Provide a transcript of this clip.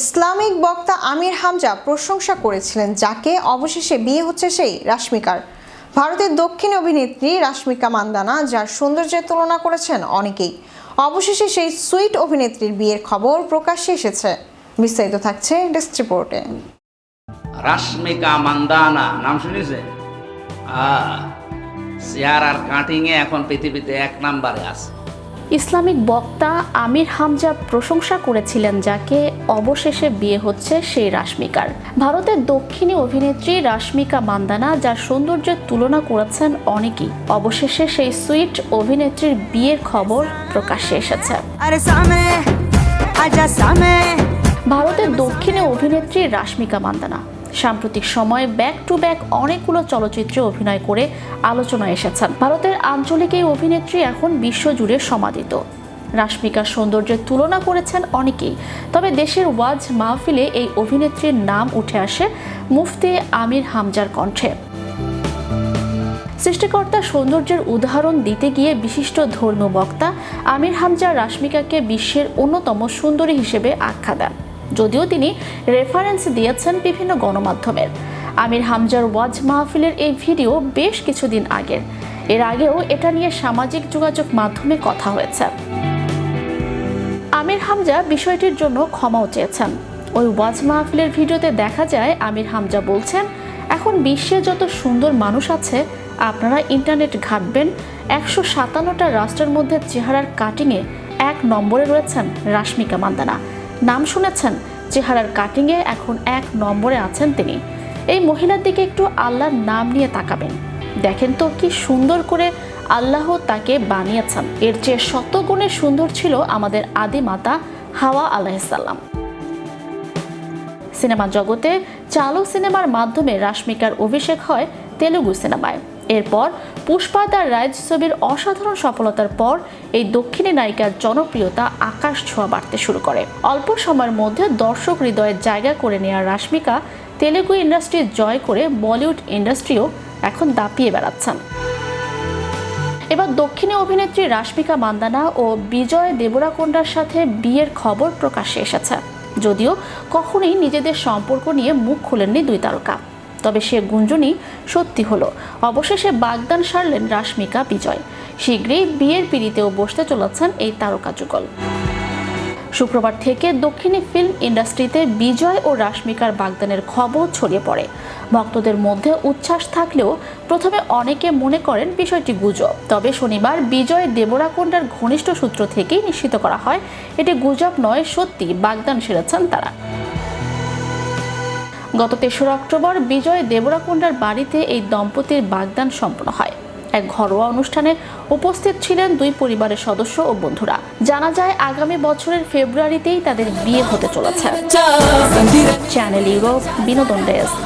Islamic বক্তা আমির হামজা প্রশংসা করেছিলেন, যাকে অবশেষে বিয়ে হচ্ছে সেই রাশ্মিকার। ভারতের দক্ষিণ অভিনেত্রী রাশ্মিকা মান্দানা, যার সৌন্দর্যের তুলনা করেছেন অনেকেই। অবশেষে সেই সুইট অভিনেত্রীর বিয়ের খবর প্রকাশ্যে এসেছে। বিস্তারিত থাকছে ডেস্ক রিপোর্টে। রাশ্মিকা মান্দানা, নাম শুনেছে? চেয়ার আর কাটিং এ এখন পৃথিবীতে এক নাম্বারে আছে। ইসলামিক বক্তা আমির হামজা প্রশংসা করেছিলেন যাকে অবশেষে বিয়ে হচ্ছে সেই রাশমিকার। ভারতের দক্ষিণী অভিনেত্রী রাশমিকা মান্দানা যার সৌন্দর্যের তুলনা করেছেন অনেকেই। অবশেষে সেই সুইট অভিনেত্রীর বিয়ের খবর প্রকাশ্যে এসেছে। ভারতের দক্ষিণে অভিনেত্রী রাশমিকা মান্দানা। সাম্প্রতিক সময়ে ব্যাক টু ব্যাক অনেকগুলো চলচ্চিত্রে অভিনয় করে আলোচনায় এসেছেন। ভারতের আঞ্চলিক এই অভিনেত্রী এখন বিশ্বজুড়ে সমাদিত। রাশ্মিকার সৌন্দর্যের তুলনা করেছেন অনেকেই, তবে দেশের ওয়াজ মাহফিলে এই অভিনেত্রীর নাম উঠে আসে মুফতি আমির হামজার কণ্ঠে। সৃষ্টিকর্তা সৌন্দর্যের উদাহরণ দিতে গিয়ে বিশিষ্ট ধর্মীয় বক্তা আমির হামজা রাশ্মিকাকে বিশ্বের অন্যতম সুন্দরী হিসেবে আখ্যা দেন। যদিও তিনি রেফারেন্স দিয়েছেন বিভিন্ন গণমাধ্যমের। আমির হামজার ওয়াজ মাহফিলের এই ভিডিও বেশ কিছুদিন আগের। এর আগেও এটা নিয়ে সামাজিক যোগাযোগ মাধ্যমে কথা হয়েছে। আমির হামজা বিষয়টির জন্য ক্ষমাও চেয়েছেন। ওই ওয়াজ মাহফিলের ভিডিওতে দেখা যায়, আমির হামজা বলছেন, এখন বিশ্বে যত সুন্দর মানুষ আছে, আপনারা ইন্টারনেট ঘাটবেন, একশো সাতান্নটা রাষ্ট্রের মধ্যে চেহারার কাটিংয়ে এক নম্বরে রয়েছেন রাশ্মিকা মান্দানা। নাম শুনেছেন, চেহারার কাটিংয়ে এখন এক নম্বরে আছেন তিনি। এই মহিলার দিকে একটু আল্লাহর নাম নিয়ে তাকাবেন। দেখেন তো কি সুন্দর করে আল্লাহ তাকে বানিয়েছেন। এর চেয়ে শত গুণে সুন্দর ছিল আমাদের আদি মাতা হাওয়া আলাহিসাল্লাম সিনেমা জগতে চালু সিনেমার মাধ্যমে রাশ্মিকার অভিষেক হয় তেলুগু সিনেমায়। এরপর পুষ্পা তার রাইজ ছবির অসাধারণ সফলতার পর এই দক্ষিণী নায়িকার জনপ্রিয়তা আকাশ ছোঁয়া বাড়তে শুরু করে। অল্প সময়ের মধ্যে দর্শক হৃদয়ের জায়গা করে নেওয়া রাশ্মিকা তেলুগু ইন্ডাস্ট্রি জয় করে বলিউড ইন্ডাস্ট্রিও এখন দাপিয়ে বেড়াচ্ছেন। এবার দক্ষিণী অভিনেত্রী রাশ্মিকা মান্দানা ও বিজয় দেবরাকোন্ডার সাথে বিয়ের খবর প্রকাশ্যে এসেছে। যদিও কখনোই নিজেদের সম্পর্ক নিয়ে মুখ খুলেননি দুই তারকা। তবে সে গুঞ্জনই সত্যি হলো। অবশেষে বাগদান সারলেন রাশ্মিকা বিজয়। শীঘ্রই বিয়ের পিড়িতেও বসতে চলেছেন এই তারকা যুগল। শুক্রবার থেকে দক্ষিণী ফিল্ম ইন্ডাস্ট্রিতে বিজয় ও রাশ্মিকার বাগদানের খবর ছড়িয়ে পড়ে। ভক্তদের মধ্যে উচ্ছ্বাস থাকলেও প্রথমে অনেকে মনে করেন বিষয়টি গুজব। তবে শনিবার বিজয় দেবরাকোন্ডার ঘনিষ্ঠ সূত্র থেকেই নিশ্চিত করা হয়, এটি গুজব নয়, সত্যি বাগদান সেরেছেন তারা। গত তেসরা অক্টোবর বিজয় দেবরাকুণ্ডার বাড়িতে এই দম্পতির বাগদান সম্পন্ন হয়। এক ঘরোয়া অনুষ্ঠানে উপস্থিত ছিলেন দুই পরিবারের সদস্য ও বন্ধুরা। জানা যায় আগামী বছরের ফেব্রুয়ারিতেই তাদের বিয়ে হতে চলেছে। চ্যানেল ইউরোপ বিনোদন ডেস্ক।